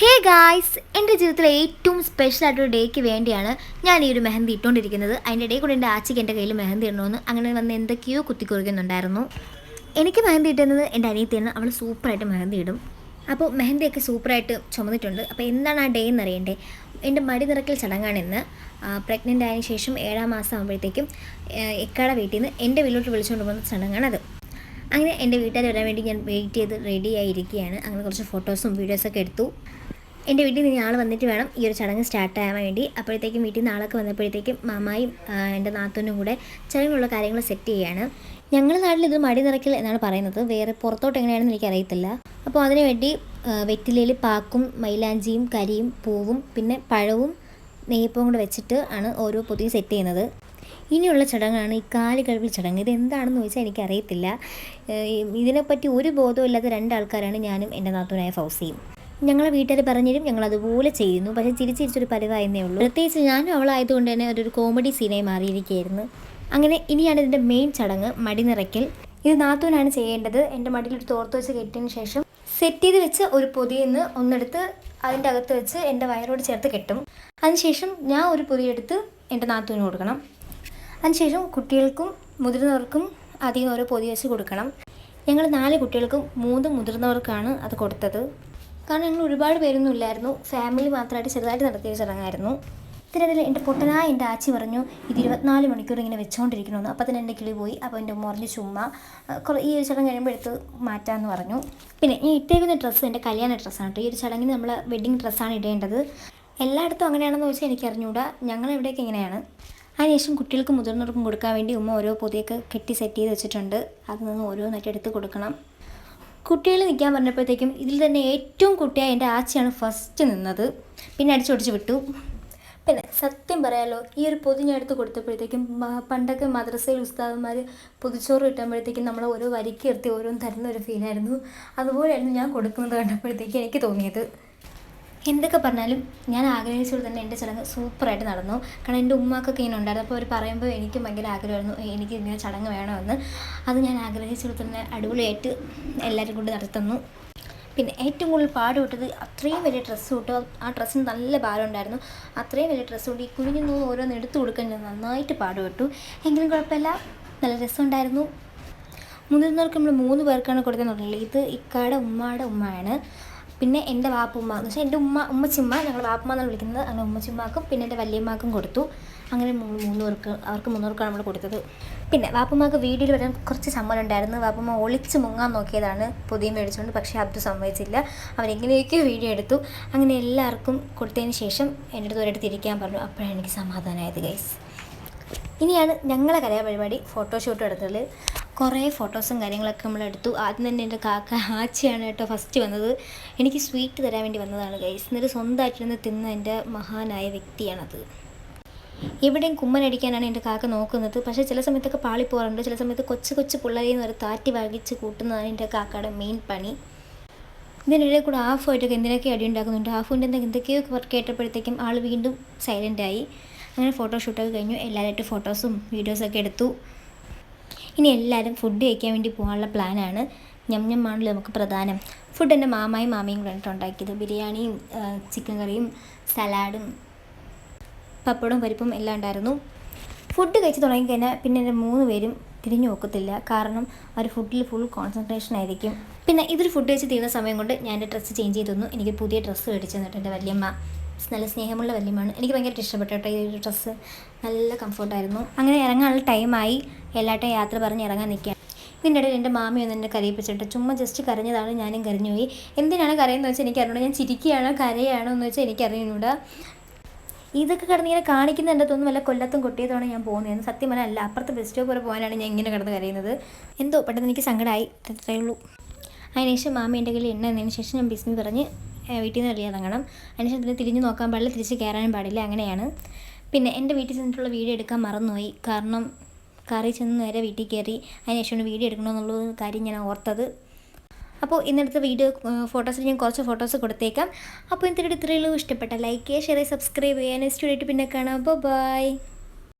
Hey guys എന്റെ ജീവിതത്തിലെ ഏറ്റവും സ്പെഷ്യൽ ആയിട്ടൊരു ഡേക്ക് വേണ്ടിയാണ് ഞാൻ ഈ ഒരു മെഹന്തി ഇട്ടുകൊണ്ടിരിക്കുന്നത് അതിന്റെ ഇടയിൽ കൂടെ എന്റെ ആച്ചിക്ക് എന്റെ കയ്യിൽ മെഹന്തി ഇടണമെന്ന് അങ്ങനെ വന്ന് എന്തൊക്കെയോ കുത്തിക്കുറിക്കുന്നുണ്ടായിരുന്നു എനിക്ക് മെഹന്തി ഇട്ടുന്നത് എന്റെ അനിയത്തിയാണ്. അവൾ സൂപ്പറായിട്ട് മെഹന്തി ഇടും. അപ്പോൾ മെഹന്തിയൊക്കെ സൂപ്പറായിട്ട് ചുമന്നിട്ടുണ്ട്. അപ്പോൾ എന്താണ് ആ ഡേ എന്ന് അറിയണ്ടേ എന്റെ മടി നിറക്കൽ ചടങ്ങാണ് ഇന്ന്. പ്രഗ്നന്റ് ആയതിനു ശേഷം ഏഴാം മാസം ആകുമ്പോഴത്തേക്കും എക്കാടെ വീട്ടിൽ നിന്ന് എന്റെ വീട്ടിലോട്ട് വിളിച്ചുകൊണ്ട് പോകുന്ന ചടങ്ങാണത്. അങ്ങനെ എന്റെ വീട്ടുകാർ വരാൻ വേണ്ടി ഞാൻ വെയിറ്റ് ചെയ്ത് റെഡി ആയിരിക്കുകയാണ് അങ്ങനെ കുറച്ച് ഫോട്ടോസും വീഡിയോസൊക്കെ എടുത്തു. എന്റെ വീട്ടിൽ നിന്ന് ആൾ വന്നിട്ട് വേണം ഈ ഒരു ചടങ്ങ് സ്റ്റാർട്ട് ആകാൻ വേണ്ടി. അപ്പോഴത്തേക്കും വീട്ടിൽ നിന്ന് ആളൊക്കെ വന്നപ്പോഴത്തേക്കും മാമായും എന്റെ നാത്തൂനും കൂടെ ചടങ്ങുള്ള കാര്യങ്ങൾ സെറ്റ് ചെയ്യുകയാണ് ഞങ്ങളുടെ നാട്ടിൽ ഇത് മടി നിറയ്ക്കൽ എന്നാണ് പറയുന്നത്. വേറെ പുറത്തോട്ട് എങ്ങനെയാണെന്ന് എനിക്കറിയത്തില്ല. അപ്പോൾ അതിനുവേണ്ടി വെറ്റിലയിൽ പാക്കും മൈലാഞ്ചിയും കരിയും പൂവും പിന്നെ പഴവും നെയ്യപ്പവും കൂടെ വെച്ചിട്ട് ആണ് ഓരോ പൊതി സെറ്റ് ചെയ്യുന്നത്. ഇനിയുള്ള ചടങ്ങാണ് ഈ കാൽ കഴിവിൽ ചടങ്ങ്. ഇത് എന്താണെന്ന് ചോദിച്ചാൽ എനിക്കറിയത്തില്ല. ഇതിനെപ്പറ്റി ഒരു ബോധവും ഇല്ലാത്ത രണ്ടാൾക്കാരാണ് ഞാനും എന്റെ നാത്തൂനായ ഫൗസിയും. ഞങ്ങളെ വീട്ടുകാർ പറഞ്ഞിരും ഞങ്ങൾ അതുപോലെ ചെയ്യുന്നു. പക്ഷേ ചിരിച്ചിരിച്ചൊരു പരിവായെന്നേ ഉള്ളൂ. പ്രത്യേകിച്ച് ഞാനും അവളായതുകൊണ്ട് തന്നെ ഒരു കോമഡി സീനായി മാറിയിരിക്കുകയായിരുന്നു. അങ്ങനെ ഇനിയാണ് ഇതിന്റെ മെയിൻ ചടങ്ങ് മടി നിറയ്ക്കൽ ഇത് നാത്തൂനാണ് ചെയ്യേണ്ടത്. എന്റെ മടിയിൽ ഒരു തോർത്ത് വെച്ച് കെട്ടിയതിന് ശേഷം സെറ്റ് ചെയ്ത് വെച്ച് ഒരു പൊതിയെന്ന് ഒന്നെടുത്ത് അതിന്റെ അകത്ത് വെച്ച് എന്റെ വയറോട് ചേർത്ത് കെട്ടും. അതിനുശേഷം ഞാൻ ഒരു പൊതിയെടുത്ത് എന്റെ നാത്തൂന് കൊടുക്കണം. അതിനുശേഷം കുട്ടികൾക്കും മുതിർന്നവർക്കും അധികം ഓരോ പൊതി വെച്ച് കൊടുക്കണം. ഞങ്ങൾ നാല് കുട്ടികൾക്കും മൂന്ന് മുതിർന്നവർക്കാണ് അത് കൊടുത്തത്. കാരണം ഞങ്ങൾ ഒരുപാട് പേരൊന്നും ഇല്ലായിരുന്നു. ഫാമിലി മാത്രമായിട്ട് ചെറുതായിട്ട് നടത്തിയ ചടങ്ങായിരുന്നു. ഇതിനിടയിൽ എന്റെ പൊട്ടനായ എന്റെ ആച്ചി പറഞ്ഞു ഇത് ഇരുപത്തിനാല് മണിക്കൂർ ഇങ്ങനെ വെച്ചുകൊണ്ടിരിക്കണമെന്ന് അപ്പോൾ തന്നെ എന്റെ കിളി പോയി. അപ്പോൾ എന്റെ മുറിഞ്ഞ് ചുമ്മ കുറേ ഈ ഒരു ചടങ്ങ് കഴിയുമ്പോൾ എടുത്ത് മാറ്റാമെന്ന് പറഞ്ഞു. പിന്നെ ഈ ഇട്ടേക്കുന്ന ഡ്രസ്സ് എന്റെ കല്യാണ ഡ്രസ്സാണ് കേട്ടോ. ഈ ഒരു ചടങ്ങിന് നമ്മൾ വെഡ്ഡിങ് ഡ്രസ്സാണ് ഇടേണ്ടത്. എല്ലായിടത്തും അങ്ങനെയാണെന്ന് ചോദിച്ചാൽ എനിക്ക് അറിഞ്ഞുകൂടാ ഞങ്ങൾ ഇവിടെയൊക്കെ ഇങ്ങനെയാണ്. അതിനുശേഷം കുട്ടികൾക്ക് മുതിർന്നവർക്കും കൊടുക്കാൻ വേണ്ടി ഉമ്മ ഓരോ പൊതിയൊക്കെ കെട്ടി സെറ്റ് ചെയ്ത് വെച്ചിട്ടുണ്ട്. അത് നിന്ന് ഓരോന്നായിട്ട് എടുത്ത് കൊടുക്കണം. കുട്ടികൾ നിൽക്കാൻ പറഞ്ഞപ്പോഴത്തേക്കും ഇതിൽ തന്നെ ഏറ്റവും കുട്ടിയായ എന്റെ ആച്ചയാണ് ഫസ്റ്റ് നിന്നത്. പിന്നെ അടിച്ചൊടിച്ച് വിട്ടു. പിന്നെ സത്യം പറയാലോ ഈ ഒരു പൊതു ഞാൻ എടുത്ത് കൊടുത്തപ്പോഴത്തേക്കും പണ്ടൊക്കെ മദ്രസയിൽ ഉസ്താദന്മാർ പൊതിച്ചോറ് കിട്ടുമ്പോഴത്തേക്കും നമ്മൾ ഓരോ വരിക്ക് നിർത്തി ഓരോന്ന് തരുന്ന ഒരു ഫീലായിരുന്നു അതുപോലെയായിരുന്നു ഞാൻ കൊടുക്കുന്നത് കണ്ടപ്പോഴത്തേക്കും എനിക്ക് തോന്നിയത്. എന്തൊക്കെ പറഞ്ഞാലും ഞാൻ ആഗ്രഹിച്ചത് തന്നെ എന്റെ ചടങ്ങ് സൂപ്പറായിട്ട് നടന്നു. കാരണം എന്റെ ഉമ്മാക്കൊക്കെ ഇങ്ങനെ ഉണ്ടായിരുന്നു. അപ്പോൾ അവർ പറയുമ്പോൾ എനിക്ക് ഭയങ്കര ആഗ്രഹമായിരുന്നു. എനിക്ക് ഇങ്ങനെ ചടങ്ങ് വേണമെന്ന്. അത് ഞാൻ ആഗ്രഹിച്ചത് തന്നെ അടിപൊളിയായിട്ട് എല്ലാവരും കൊണ്ട് നടത്തുന്നു പിന്നെ ഏറ്റവും കൂടുതൽ പാടുപെട്ടത് അത്രയും വലിയ ഡ്രസ്സ് കിട്ടും ആ ഡ്രസ്സിന് നല്ല ഭാരം ഉണ്ടായിരുന്നു. അത്രയും വലിയ ഡ്രസ്സ് കൊണ്ട് ഈ കുഞ്ഞിന്ന് ഓരോന്ന് എടുത്തു കൊടുക്കാൻ നന്നായിട്ട് പാടുപെട്ടു എങ്കിലും കുഴപ്പമില്ല. നല്ല രസമുണ്ടായിരുന്നു. മുതിർന്നവർക്ക് നമ്മൾ മൂന്ന് പേർക്കാണ് കൊടുത്തതെന്ന് ഇത് ഇക്കാടെ ഉമ്മയുടെ ഉമ്മയാണ്. പിന്നെ എന്റെ വാപ്പുമ്മ എന്ന് വെച്ചാൽ എന്റെ ഉമ്മ ഉമ്മച്ചിമ്മ ഞങ്ങൾ വാപ്പുമ്മ എന്നാണ് വിളിക്കുന്നത്. അങ്ങനെ ഉമ്മച്ചിമ്മക്കും പിന്നെ എന്റെ വല്യമ്മാക്കും കൊടുത്തു. അങ്ങനെ മൂന്ന് പേർക്ക് അവർക്ക് മൂന്ന് നമ്മൾ കൊടുത്തത്. പിന്നെ വാപ്പുമ്മക്ക് വീഡിയോയിൽ വരാൻ കുറച്ച് സമ്മതം ഉണ്ടായിരുന്നു. വാപ്പുമ്മ ഒളിച്ച് മുങ്ങാൻ നോക്കിയതാണ് പുതിയ മേടിച്ചുകൊണ്ട് പക്ഷേ അബ്ദു സമ്മതിച്ചില്ല. അവരെങ്ങനെയൊക്കെയോ വീഡിയോ എടുത്തു. അങ്ങനെ എല്ലാവർക്കും കൊടുത്തതിന് ശേഷം എന്റെ അടുത്ത് ഒരിടത്ത് ഇരിക്കാൻ പറഞ്ഞു. അപ്പോഴാണ് എനിക്ക് സമാധാനമായത് ഗൈസ് ഇനിയാണ് ഞങ്ങളെ കലാപരിപാടി ഫോട്ടോഷൂട്ട് എടുത്തത്. കുറേ ഫോട്ടോസും കാര്യങ്ങളൊക്കെ നമ്മൾ എടുത്തു ആദ്യം തന്നെ എന്റെ കാക്ക ആച്ചയാണ് കേട്ടോ ഫസ്റ്റ് വന്നത്. എനിക്ക് സ്വീറ്റ് തരാൻ വേണ്ടി വന്നതാണ് ഗൈസ് എന്നിട്ട് സ്വന്തമായിട്ടിരുന്ന് തിന്ന എന്റെ മഹാനായ വ്യക്തിയാണത്. എവിടെയും കുമ്മനടിക്കാനാണ് എന്റെ കാക്ക നോക്കുന്നത്. പക്ഷേ ചില സമയത്തൊക്കെ പാളിപ്പോകാറുണ്ട് ചില സമയത്ത് കൊച്ചു കൊച്ചു പിള്ളേരെയും ഒരു താറ്റി വകിച്ച് കൂട്ടുന്നതാണ് എന്റെ കാക്കയുടെ മെയിൻ പണി. ഇതിനിടയിൽ കൂടെ ഹാഫായിട്ടൊക്കെ എന്തിനൊക്കെ അടി ഉണ്ടാക്കുന്നുണ്ട്? ആഫുണ്ട് എന്തൊക്കെ എന്തൊക്കെയോ വർക്ക് കേട്ടപ്പോഴത്തേക്കും ആൾ വീണ്ടും സൈലന്റായി അങ്ങനെ ഫോട്ടോഷൂട്ടൊക്കെ കഴിഞ്ഞു. എല്ലാവരായിട്ട് ഫോട്ടോസും വീഡിയോസൊക്കെ എടുത്തു. ഇനി എല്ലാവരും ഫുഡ് കഴിക്കാൻ വേണ്ടി പോകാനുള്ള പ്ലാനാണ് ഞം ഞമ്മാണല്ലോ നമുക്ക് പ്രധാനം. ഫുഡ് എന്റെ മാമായും മാമയും കൂടെ ഉണ്ടാക്കിയത്. ബിരിയാണിയും ചിക്കൻ കറിയും സലാഡും പപ്പടവും പരിപ്പും എല്ലാം ഉണ്ടായിരുന്നു. ഫുഡ് കഴിച്ച് തുടങ്ങിക്കഴിഞ്ഞാൽ പിന്നെ എന്റെ മൂന്ന് പേരും തിരിഞ്ഞു നോക്കത്തില്ല. കാരണം അവർ ഫുഡിൽ ഫുൾ കോൺസെൻട്രേഷൻ ആയിരിക്കും. പിന്നെ ഇതൊരു ഫുഡ് കഴിച്ച് തീരുന്ന സമയം കൊണ്ട് ഞാൻ എന്റെ ഡ്രസ്സ് ചേഞ്ച് ചെയ്തു എനിക്ക് പുതിയ ഡ്രസ്സ് മേടിച്ചു തന്നിട്ട് എന്റെ വല്യമ്മ. നല്ല സ്നേഹമുള്ള വല്യമ്മയാണ്. എനിക്ക് ഭയങ്കര ഇഷ്ടപ്പെട്ട കേട്ടോ. ഈ ഒരു ഡ്രസ്സ് നല്ല കംഫർട്ടായിരുന്നു. അങ്ങനെ ഇറങ്ങാനുള്ള ടൈമായി എല്ലാട്ടും യാത്ര പറഞ്ഞ് ഇറങ്ങാൻ നിൽക്കുക ഇതിന്റെ ഇടയിൽ എന്റെ മാമി ഒന്ന് എന്നെ കരയിപ്പിച്ചിട്ട് ചുമ്മാ ജസ്റ്റ് കരഞ്ഞതാണ് ഞാനും കരഞ്ഞുപോയി. എന്തിനാണ് കരയെന്ന് വെച്ചാൽ എനിക്ക് അറിഞ്ഞൂടാ ഞാൻ ചിരിക്കുകയാണോ കരയാണോ എന്ന് വെച്ചാൽ എനിക്ക് അറിഞ്ഞൂടാ ഇതൊക്കെ കിടന്ന് ഇങ്ങനെ കാണിക്കുന്നുണ്ട് വല്ല കൊല്ലത്തും കൊട്ടിയതാണ് ഞാൻ പോകുന്നത്. സത്യം അല്ല അപ്പുറത്തെ ബസ് സ്റ്റോപ്പ് വരെ പോകാനാണ് ഞാൻ ഇങ്ങനെ കിടന്ന് കരയുന്നത്. എന്തോ പെട്ടെന്ന് എനിക്ക് സങ്കടമായി. അത്രയേ ഉള്ളൂ. അതിനുശേഷം മാമി എന്റെ കയ്യിൽ എണ്ണ എന്നതിന് ശേഷം ഞാൻ ബിസ്മി പറഞ്ഞ് വീട്ടിൽ നിന്ന് ഇറങ്ങണം അതിനുശേഷം ഇതിന് തിരിഞ്ഞ് നോക്കാൻ പാടില്ല തിരിച്ച് കയറാനും പാടില്ല അങ്ങനെയാണ്. പിന്നെ എന്റെ വീട്ടിൽ ചെന്നിട്ടുള്ള വീഡിയോ എടുക്കാൻ മറന്നുപോയി. കാരണം കറി ചെന്ന് നേരെ വീട്ടിൽ കയറി അതിനുശേഷമാണ് വീഡിയോ എടുക്കണമെന്നുള്ള കാര്യം ഞാൻ ഓർത്തത്. അപ്പോൾ ഇന്നത്തെ വീഡിയോ ഫോട്ടോസിൽ ഞാൻ കുറച്ച് ഫോട്ടോസ് കൊടുത്തേക്കാം. അപ്പോൾ ഇന്നത്തെ ഇത്രയുള്ളൂ. ഇഷ്ടപ്പെട്ട ലൈക്ക് ചെയ്യുക ഷെയർ സബ്സ്ക്രൈബ് ചെയ്യുക. നെക്സ്റ്റ് വീഡിയോ പിന്നെ കാണാം. ബൈ